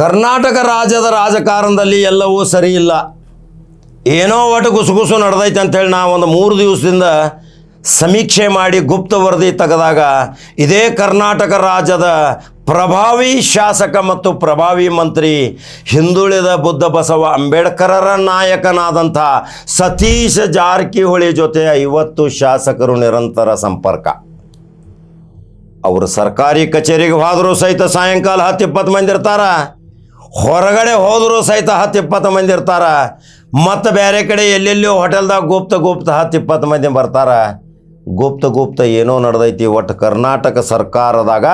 ಕರ್ನಾಟಕ ರಾಜ್ಯದ ರಾಜಕಾರಣದಲ್ಲಿ ಎಲ್ಲವೂ ಸರಿ ಇಲ್ಲ ಏನೋ ಒಟ್ಟು ಗುಸುಗುಸು ನಡೆದೈತೆ ಅಂತೇಳಿ ನಾವು ಒಂದು ಮೂರು ದಿವಸದಿಂದ ಸಮೀಕ್ಷೆ ಮಾಡಿ ಗುಪ್ತ ವರದಿ ತೆಗೆದಾಗ ಇದೇ ಕರ್ನಾಟಕ ರಾಜ್ಯದ ಪ್ರಭಾವಿ ಶಾಸಕ ಮತ್ತು ಪ್ರಭಾವಿ ಮಂತ್ರಿ ಹಿಂದುಳಿದ ಬುದ್ಧ ಬಸವ ಅಂಬೇಡ್ಕರರ ನಾಯಕನಾದಂಥ ಸತೀಶ್ ಜಾರಕಿಹೊಳಿ ಜೊತೆ ಐವತ್ತು ಶಾಸಕರು ನಿರಂತರ ಸಂಪರ್ಕ. ಅವರು ಸರ್ಕಾರಿ ಕಚೇರಿಗೆ ಹೋದರೂ ಸಹಿತ ಸಾಯಂಕಾಲ ಹತ್ತು ಇಪ್ಪತ್ತು ಮಂದಿ ಇರ್ತಾರ. ಹೊರಗಡೆ ಹೋದರೂ ಸಹಿತ ಹತ್ತು ಇಪ್ಪತ್ತು ಮಂದಿ ಇರ್ತಾರ. ಮತ್ತು ಬೇರೆ ಕಡೆ ಎಲ್ಲೆಲ್ಲೋ ಹೋಟೆಲ್ದಾಗ ಗುಪ್ತ ಗುಪ್ತ ಹತ್ತು ಇಪ್ಪತ್ತು ಮಂದಿ ಬರ್ತಾರ. ಗುಪ್ತ ಗುಪ್ತ ಏನೋ ನಡೆದೈತಿ, ಒಟ್ಟು ಕರ್ನಾಟಕ ಸರ್ಕಾರದಾಗ.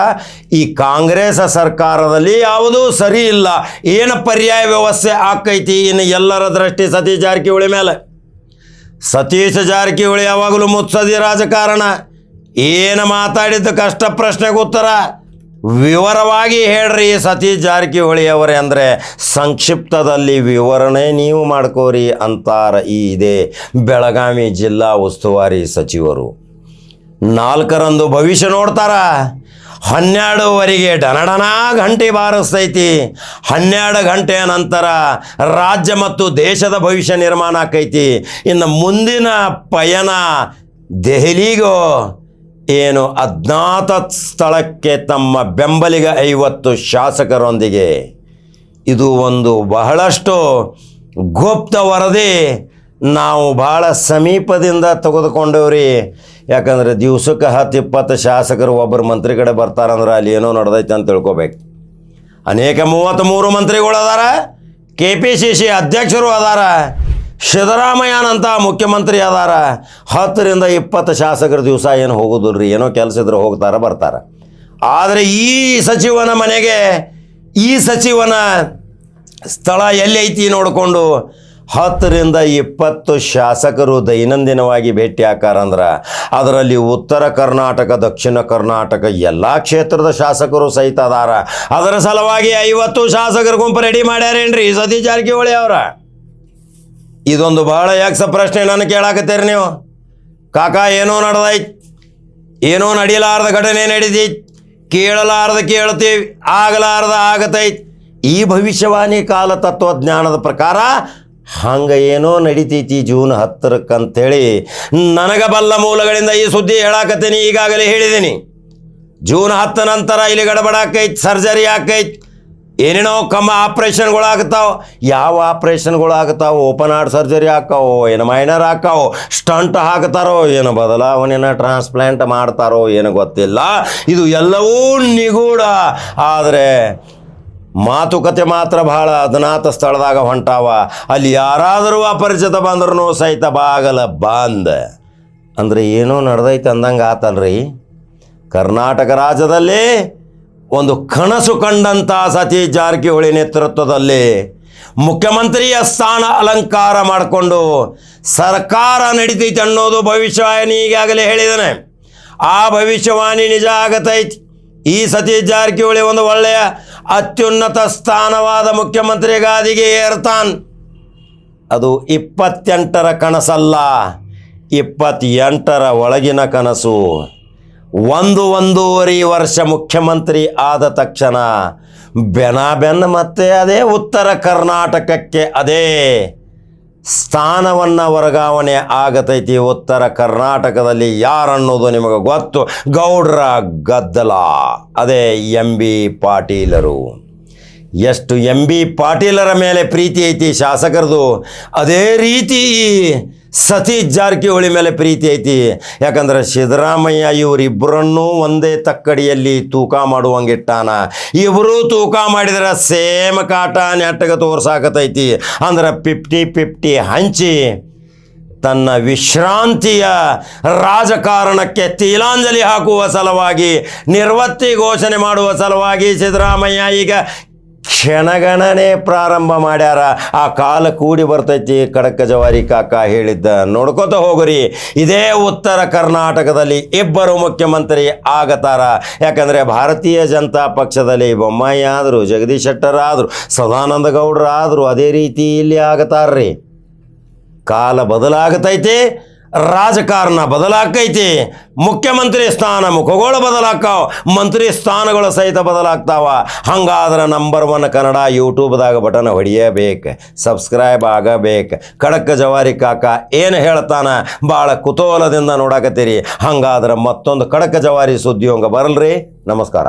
ಈ ಕಾಂಗ್ರೆಸ್ ಸರ್ಕಾರದಲ್ಲಿ ಯಾವುದೂ ಸರಿ ಇಲ್ಲ. ಏನು ಪರ್ಯಾಯ ವ್ಯವಸ್ಥೆ ಆಕೈತಿ, ಇನ್ನು ಎಲ್ಲರ ದೃಷ್ಟಿ ಸತೀಶ್ ಜಾರಕಿಹೊಳಿ ಮೇಲೆ. ಸತೀಶ್ ಜಾರಕಿಹೊಳಿ ಯಾವಾಗಲೂ ಮುತ್ಸದಿ ರಾಜಕಾರಣ. ಏನು ಮಾತಾಡಿದ್ದು ಕಷ್ಟ ಪ್ರಶ್ನೆಗೆ ಉತ್ತರ. ವಿವರವಾಗಿ ಹೇಳ್ರಿ ಸತಿ ಜಾರಕಿಹೊಳಿ ಅವರೇ ಅಂದರೆ ಸಂಕ್ಷಿಪ್ತದಲ್ಲಿ ವಿವರಣೆ ನೀವು ಮಾಡ್ಕೋರಿ ಅಂತಾರ ಈ ಇದೆ ಬೆಳಗಾವಿ ಜಿಲ್ಲಾ ಉಸ್ತುವಾರಿ ಸಚಿವರು. ನಾಲ್ಕರಂದು ಭವಿಷ್ಯ ನೋಡ್ತಾರ. ಹನ್ನೆರಡುವರೆಗೆ ಡನಡನ ಗಂಟೆ ಬಾರಿಸ್ತೈತಿ. ಹನ್ನೆರಡು ಗಂಟೆಯ ನಂತರ ರಾಜ್ಯ ಮತ್ತು ದೇಶದ ಭವಿಷ್ಯ ನಿರ್ಮಾಣ ಆಕೈತಿ. ಇನ್ನು ಮುಂದಿನ ಪಯಣ ದೆಹಲಿಗೋ ಏನು ಅಜ್ಞಾತ ಸ್ಥಳಕ್ಕೆ ತಮ್ಮ ಬೆಂಬಲಿಗ ಐವತ್ತು ಶಾಸಕರೊಂದಿಗೆ. ಇದು ಒಂದು ಬಹಳಷ್ಟು ಗುಪ್ತ ವರದಿ ನಾವು ಭಾಳ ಸಮೀಪದಿಂದ ತೆಗೆದುಕೊಂಡೇವ್ರಿ. ಯಾಕಂದ್ರೆ ದಿವ್ಸಕ್ಕೆ ಹತ್ತು ಇಪ್ಪತ್ತು ಶಾಸಕರು ಒಬ್ಬರು ಮಂತ್ರಿ ಕಡೆ ಬರ್ತಾರಂದ್ರೆ ಅಲ್ಲಿ ಏನೋ ನಡೆದೈತೆ ಅಂತ ತಿಳ್ಕೊಬೇಕು. ಅನೇಕ ಮೂವತ್ತ್ಮೂರು ಮಂತ್ರಿಗಳು ಅದಾರ ಕೆ ಪಿ ಸಿ ಸಿ ಅಧ್ಯಕ್ಷರು ಅದಾರ. ಸಿದ್ದರಾಮಯ್ಯನಂತ ಮುಖ್ಯಮಂತ್ರಿ ಅದಾರ. ಹತ್ತರಿಂದ ಇಪ್ಪತ್ತು ಶಾಸಕರ ದಿವಸ ಏನು ಹೋಗೋದಿಲ್ಲ ರೀ ಏನೋ ಕೆಲಸ ಇದ್ರೆ ಹೋಗ್ತಾರೆ, ಬರ್ತಾರೆ. ಆದರೆ ಈ ಸಚಿವನ ಮನೆಗೆ, ಈ ಸಚಿವನ ಸ್ಥಳ ಎಲ್ಲಿ ಐತಿ ನೋಡಿಕೊಂಡು ಹತ್ತರಿಂದ ಇಪ್ಪತ್ತು ಶಾಸಕರು ದೈನಂದಿನವಾಗಿ ಭೇಟಿ ಆಕಾರಂದ್ರೆ ಅದರಲ್ಲಿ ಉತ್ತರ ಕರ್ನಾಟಕ, ದಕ್ಷಿಣ ಕರ್ನಾಟಕ ಎಲ್ಲ ಕ್ಷೇತ್ರದ ಶಾಸಕರು ಸಹಿತ ಅದಾರ. ಅದರ ಸಲುವಾಗಿ ಐವತ್ತು ಶಾಸಕರ ಗುಂಪು ರೆಡಿ ಮಾಡ್ಯಾರೇನ್ರಿ? ಸತೀಶ್ ಜಾರಕಿಹೊಳಿ ಅವರ. ಇದೊಂದು ಬಹಳ ಸ ಪ್ರಶ್ನೆ ನಾನು ಕೇಳಾಕತ್ತೀರಿ ನೀವು? ಕಾಕ, ಏನೋ ನಡೆದೈತ್. ಏನೋ ನಡೆಯಲಾರದ ಘಟನೆ ನಡೀತೈತ್. ಕೇಳಲಾರ್ದ ಕೇಳ್ತೀವಿ. ಆಗಲಾರ್ದ ಆಗತೈತ್. ಈ ಭವಿಷ್ಯವಾಣಿ ಕಾಲ ತತ್ವಜ್ಞಾನದ ಪ್ರಕಾರ ಹಂಗೆ ಏನೋ ನಡಿತೈತಿ ಜೂನ್ ಹತ್ತರಕ್ಕಂಥೇಳಿ ನನಗೆ ಬಲ್ಲ ಮೂಲಗಳಿಂದ ಈ ಸುದ್ದಿ ಹೇಳಾಕತ್ತೀನಿ, ಈಗಾಗಲೇ ಹೇಳಿದ್ದೀನಿ. ಜೂನ್ ಹತ್ತ ನಂತರ ಇಲ್ಲಿ ಗಡಬಡಾಕೈತ್ ಸರ್ಜರಿ ಆಕೈತ್. ಏನೇನೋ ಕಮ್ಮ ಆಪ್ರೇಷನ್ಗಳು ಆಗ್ತಾವ ಯಾವ ಆಪ್ರೇಷನ್ಗಳು ಆಗ್ತಾವ, ಓಪನ್ ಹಾರ್ಟ್ ಸರ್ಜರಿ ಹಾಕಾವೋ ಏನು ಮೈನರ್ ಹಾಕಾವೋ ಸ್ಟಂಟ್ ಹಾಕ್ತಾರೋ, ಏನು ಬದಲಾವಣೆನ ಟ್ರಾನ್ಸ್ಪ್ಲಾಂಟ್ ಮಾಡ್ತಾರೋ, ಏನು ಗೊತ್ತಿಲ್ಲ. ಇದು ಎಲ್ಲವೂ ನಿಗೂಢ. ಆದರೆ ಮಾತುಕತೆ ಮಾತ್ರ ಬಹಳ ಅಜ್ಞಾತ ಸ್ಥಳದಾಗ ಹೊಂಟಾವ. ಅಲ್ಲಿ ಯಾರಾದರೂ ಅಪರಿಚಿತ ಬಂದ್ರೂ ಸಹಿತ ಬಾಗಲ ಬಂದ್. ಅಂದರೆ ಏನೋ ನಡೆದೈತೆ ಅಂದಂಗೆ ಆತಲ್ರಿ ಕರ್ನಾಟಕ ರಾಜ್ಯದಲ್ಲಿ ಒಂದು ಕನಸು ಕಂಡಂಥ ಸತೀಶ್ ಜಾರಕಿಹೊಳಿ ನೇತೃತ್ವದಲ್ಲಿ ಮುಖ್ಯಮಂತ್ರಿಯ ಸ್ಥಾನ ಅಲಂಕಾರ ಮಾಡಿಕೊಂಡು ಸರ್ಕಾರ ನಡೀತೈತೆ ಅನ್ನೋದು ಭವಿಷ್ಯವಾಣಿ ಈಗಾಗಲೇ ಹೇಳಿದ್ದಾನೆ. ಆ ಭವಿಷ್ಯವಾಣಿ ನಿಜ ಆಗತೈತಿ. ಈ ಸತೀಶ್ ಜಾರಕಿಹೊಳಿ ಒಂದು ಒಳ್ಳೆಯ ಅತ್ಯುನ್ನತ ಸ್ಥಾನವಾದ ಮುಖ್ಯಮಂತ್ರಿಗಾದಿಗೆ ಏರ್ತಾನ್. ಅದು ಇಪ್ಪತ್ತೆಂಟರ ಕನಸಲ್ಲ, ಇಪ್ಪತ್ತೆಂಟರ ಒಳಗಿನ ಕನಸು. ಒಂದು ಒಂದೂವರೆ ವರ್ಷ ಮುಖ್ಯಮಂತ್ರಿ ಆದ ತಕ್ಷಣ ಬೆನ ಬೆನ್ನ ಮತ್ತೆ ಅದೇ ಉತ್ತರ ಕರ್ನಾಟಕಕ್ಕೆ ಅದೇ ಸ್ಥಾನವನ್ನು ವರ್ಗಾವಣೆ ಆಗತೈತಿ ಉತ್ತರ ಕರ್ನಾಟಕದಲ್ಲಿ ಯಾರನ್ನೋದು ನಿಮಗೆ ಗೊತ್ತು? ಗೌಡ್ರ ಗದ್ದಲ. ಅದೇ ಎಂ ಬಿ ಪಾಟೀಲರು. ಎಷ್ಟು ಎಂ ಬಿ ಪಾಟೀಲರ ಮೇಲೆ ಪ್ರೀತಿ ಐತಿ ಶಾಸಕರದು. ಅದೇ ರೀತಿ ಸತೀಶ್ ಜಾರಕಿಹೊಳಿ ಮೇಲೆ ಪ್ರೀತಿ ಐತಿ. ಯಾಕಂದ್ರೆ ಸಿದ್ದರಾಮಯ್ಯ ಇವರಿಬ್ಬರನ್ನೂ ಒಂದೇ ತಕ್ಕಡಿಯಲ್ಲಿ ತೂಕ ಮಾಡುವಂಗಿಟ್ಟಾನ. ಇಬ್ಬರೂ ತೂಕ ಮಾಡಿದ್ರೆ ಸೇಮ್ ಕಾಟ ನೆಟ್ಟಗೆ ತೋರ್ಸಾಕತೈತಿ. ಅಂದ್ರೆ ಫಿಫ್ಟಿ ಫಿಫ್ಟಿ ಹಂಚಿ ತನ್ನ ವಿಶ್ರಾಂತಿಯ ರಾಜಕಾರಣಕ್ಕೆ ತೀಲಾಂಜಲಿ ಹಾಕುವ ಸಲುವಾಗಿ, ನಿರ್ವತ್ತಿ ಘೋಷಣೆ ಮಾಡುವ ಸಲುವಾಗಿ ಸಿದ್ದರಾಮಯ್ಯ ಈಗ ಕ್ಷಣಗಣನೆ ಪ್ರಾರಂಭ ಮಾಡ್ಯಾರ. ಆ ಕಾಲ ಕೂಡಿ ಬರ್ತೈತಿ ಕಡಕ ಜವಾರಿ ಕಾಕ ಹೇಳಿದ್ದ. ನೋಡ್ಕೋತ ಹೋಗ್ರಿ. ಇದೇ ಉತ್ತರ ಕರ್ನಾಟಕದಲ್ಲಿ ಇಬ್ಬರು ಮುಖ್ಯಮಂತ್ರಿ ಆಗತಾರ. ಯಾಕಂದರೆ ಭಾರತೀಯ ಜನತಾ ಪಕ್ಷದಲ್ಲಿ ಬೊಮ್ಮಾಯಿ ಆದರು, ಜಗದೀಶ್ ಶೆಟ್ಟರ್ ಆದರು, ಸದಾನಂದ ಗೌಡ್ರು ಆದರು, ಅದೇ ರೀತಿ ಇಲ್ಲಿ ಆಗತಾರ್ರಿ. ಕಾಲ ಬದಲಾಗತೈತಿ. ರಾಜಕಾರಣ ಬದಲಾಕೈತಿ ಮುಖ್ಯಮಂತ್ರಿ ಸ್ಥಾನ ಮುಖಗಳು ಬದಲಾಕ್ಕಾವ ಮಂತ್ರಿ ಸ್ಥಾನಗಳು ಸಹಿತ ಬದಲಾಗ್ತಾವ. ಹಂಗಾದ್ರೆ ನಂಬರ್ ಒನ್ ಕನ್ನಡ ಯೂಟ್ಯೂಬ್ದಾಗ ಬಟನ್ ಹೊಡಿಯಬೇಕು. ಸಬ್ಸ್ಕ್ರೈಬ್ ಆಗಬೇಕು. ಖಡಕ್ ಜವಾರಿ ಕಾಕ ಏನು ಹೇಳ್ತಾನೆ? ಭಾಳ ಕುತೂಹಲದಿಂದ ನೋಡಕತ್ತೀರಿ. ಹಂಗಾದ್ರೆ ಮತ್ತೊಂದು ಖಡಕ್ ಜವಾರಿ ಸುದ್ದಿಯೊಂಗ ಬರಲ್ರಿ. ನಮಸ್ಕಾರ.